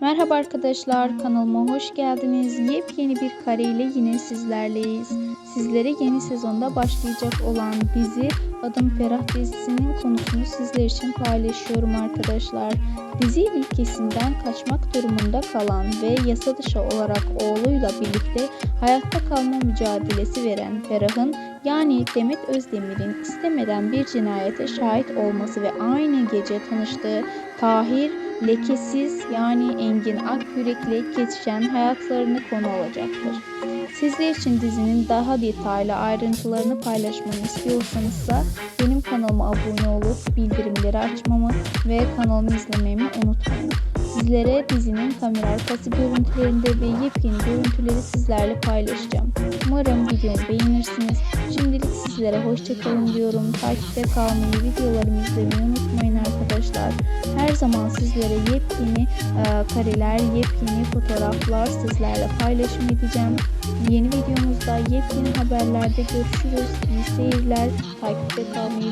Merhaba arkadaşlar kanalıma hoş geldiniz. Yepyeni bir kareyle yine sizlerleyiz. Sizlere yeni sezonda başlayacak olan dizi Adım Ferah dizisinin konusunu sizler için paylaşıyorum arkadaşlar. Dizi ülkesinden kaçmak durumunda kalan ve yasa dışı olarak oğluyla birlikte hayatta kalma mücadelesi veren Ferah'ın yani Demet Özdemir'in istemeden bir cinayete şahit olması ve aynı gece tanıştığı Tahir lekesiz yani Engin Akyürek'le kesişen hayatlarını konu olacaktır. Sizler için dizinin daha detaylı ayrıntılarını paylaşmamı istiyorsanız da benim kanalıma abone olup bildirimleri açmamı ve kanalımı izlememi unutmayın. Sizlere dizinin kamera arkası görüntülerinde ve yepyeni görüntüleri sizlerle paylaşacağım. Umarım videomu beğenirsiniz. Şimdilik sizlere hoşçakalın diyorum. Takipte kalmayı, videolarımı izlemeyi unutmayın arkadaşlar. Her zaman sizlere yepyeni e, kareler, yepyeni fotoğraflar sizlerle paylaşım edeceğim. Yeni videomuzda yepyeni haberlerde görüşürüz. İyi seyirler. Takipte kalmayı